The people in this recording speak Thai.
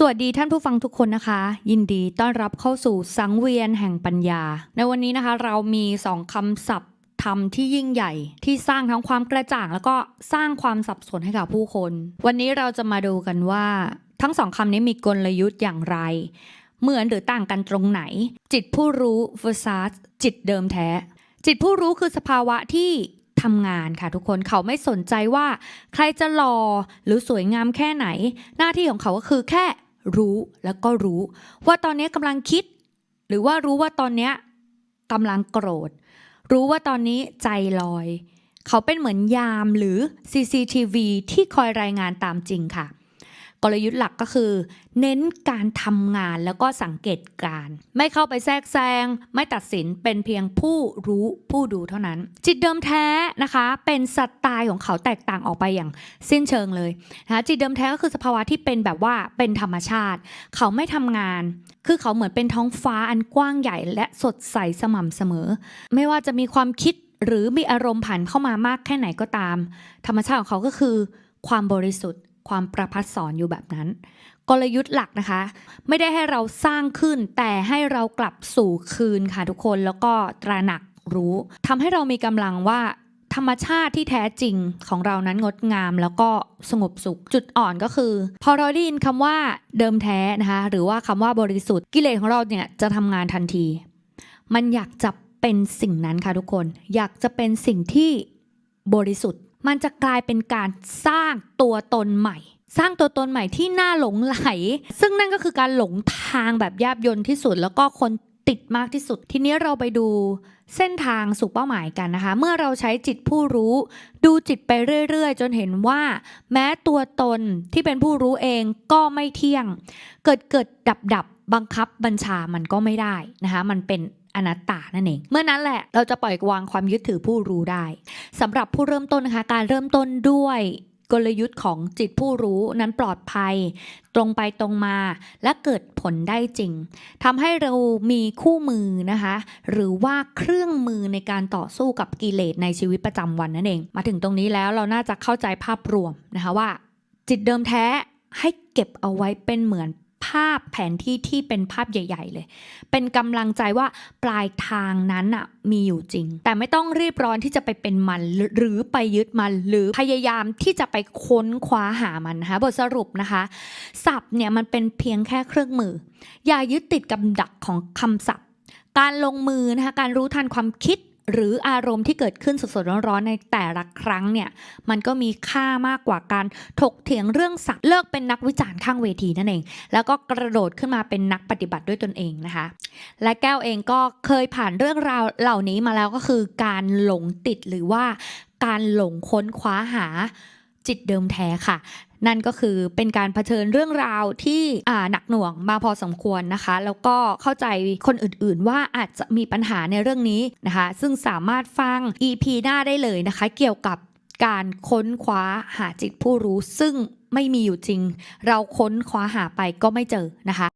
สวัสดีท่านผู้ฟังทุกคนนะคะ ยินดีต้อนรับเข้าสู่สังเวียนแห่งปัญญา ในวันนี้นะคะเรามีสองคำศัพท์ธรรมที่ยิ่งใหญ่ที่สร้างทั้งความกระจ่าง แล้วก็สร้างความสับสนให้กับผู้คน วันนี้เราจะมาดูกันว่า ทั้งสองคำนี้มีกลยุทธ์อย่างไร เหมือนหรือต่างกันตรงไหน จิตผู้รู้ versus จิตเดิมแท้ จิตผู้รู้คือสภาวะที่ทำงานค่ะทุกคนเขาไม่สนใจว่า ใครจะหล่อหรือสวยงามแค่ไหน หน้าที่ของเขาก็คือแค่ รู้แล้วก็รู้ ว่าตอนนี้กำลังคิด หรือว่ารู้ว่าตอนนี้กำลังโกรธ รู้ว่าตอนนี้ใจลอย เขาเป็นเหมือนยามหรือ CCTV ที่คอยรายงานตามจริงค่ะ กลยุทธ์หลักก็คือ เน้นการทำงานแล้วก็สังเกตการ ไม่เข้าไปแทรกแซง ไม่ตัดสินเป็นเพียงผู้รู้ผู้ดูเท่านั้น จิตเดิมแท้นะคะ เป็นสไตล์ของเขาแตกต่างออกไปอย่างสิ้นเชิงเลยนะคะจิตเดิมแท้ก็คือสภาวะที่เป็นแบบว่าเป็นธรรมชาติ เขาไม่ทำงาน คือเขาเหมือนเป็นท้องฟ้าอันกว้างใหญ่ และสดใสสม่ำเสมอ ไม่ว่าจะมีความคิดหรือมีอารมณ์ผ่านเข้ามามากแค่ไหนก็ตาม ธรรมชาติของเขาก็คือ ความบริสุทธิ์ ความประพัดสอนอยู่แบบนั้น กลยุทธ์หลักนะคะ ไม่ได้ให้เราสร้างขึ้น แต่ให้เรากลับสู่คืนค่ะทุกคนแล้วก็ตระหนักรู้ทำให้เรามีกำลังว่าธรรมชาติที่แท้จริงของเรานั้นงดงามแล้วก็สงบสุข จุดอ่อนก็คือ พอเราได้ยินคำว่าเดิมแท้นะคะหรือว่าคำว่าบริสุทธิ์กิเลสของเราเนี่ยจะทำงานทันที มันอยากจะเป็นสิ่งนั้นค่ะทุกคน อยากจะเป็นสิ่งที่บริสุทธิ์ มันจะกลายเป็นการสร้างตัวตนใหม่ สร้างตัวตนใหม่ที่น่าหลงไหล ซึ่งนั่นก็คือการหลงทางแบบแยบยนที่สุด แล้วก็คนติดมากที่สุด ทีนี้เราไปดูเส้นทางสู่เป้าหมายกันนะคะ เมื่อเราใช้จิตผู้รู้ ดูจิตไปเรื่อยๆ จนเห็นว่า แม้ตัวตนที่เป็นผู้รู้เองก็ไม่เที่ยง เกิดเกิดดับดับบังคับบัญชามันก็ไม่ได้นะคะ มันเป็น อนัตตานั่นเอง เมื่อนั้นแหละเราจะปล่อยวางความยึดถือผู้รู้ได้สำหรับผู้เริ่มต้นนะคะ การเริ่มต้นด้วยกลยุทธ์ของจิตผู้รู้นั้นปลอดภัย ตรงไปตรงมาและเกิดผลได้จริงทำให้เรามีคู่มือนะคะ หรือว่าเครื่องมือในการต่อสู้กับกิเลสในชีวิตประจำวันนั่นเอง มาถึงตรงนี้แล้วเราน่าจะเข้าใจภาพรวมนะคะว่า จิตเดิมแท้ให้เก็บเอาไว้เป็นเหมือน ภาพแผนที่ที่เป็นภาพใหญ่ ๆ เลย เป็นกำลังใจว่าปลายทางนั้นอะมีอยู่จริง แต่ไม่ต้องรีบร้อนที่จะไปเป็นมันหรือหรือไปยึดมันหรือพยายามที่จะไปค้นคว้าหามันนะคะบทสรุปนะคะศัพท์เนี่ยมันเป็นเพียงแค่เครื่องมือ อย่ายึดติดกับดักของคำศัพท์ การลงมือนะคะการรู้ทันความคิด หรืออารมณ์ที่เกิดขึ้นสดๆร้อนๆในแต่ละครั้งเนี่ยมันก็มีค่ามากกว่าการถกเถียงเรื่องศัพท์เลิกเป็นนักวิจารณ์ข้างเวทีนั่นเอง แล้วก็กระโดดขึ้นมาเป็นนักปฏิบัติด้วยตนเองนะคะ และแก้วเองก็เคยผ่านเรื่องราวเหล่านี้มาแล้วก็คือการหลงติดหรือว่าการหลงค้นคว้าหา จิตเดิมแท้ค่ะ นั่นก็คือเป็นการเผชิญเรื่องราวที่หนักหน่วงมาพอสมควรนะคะ แล้วก็เข้าใจคนอื่นๆ ว่าอาจจะมีปัญหาในเรื่องนี้นะคะ ซึ่งสามารถฟัง EP หน้าได้เลยนะคะ เกี่ยวกับการค้นคว้าหาจิตผู้รู้ซึ่งไม่มีอยู่จริง เราค้นคว้าหาไปก็ไม่เจอนะคะ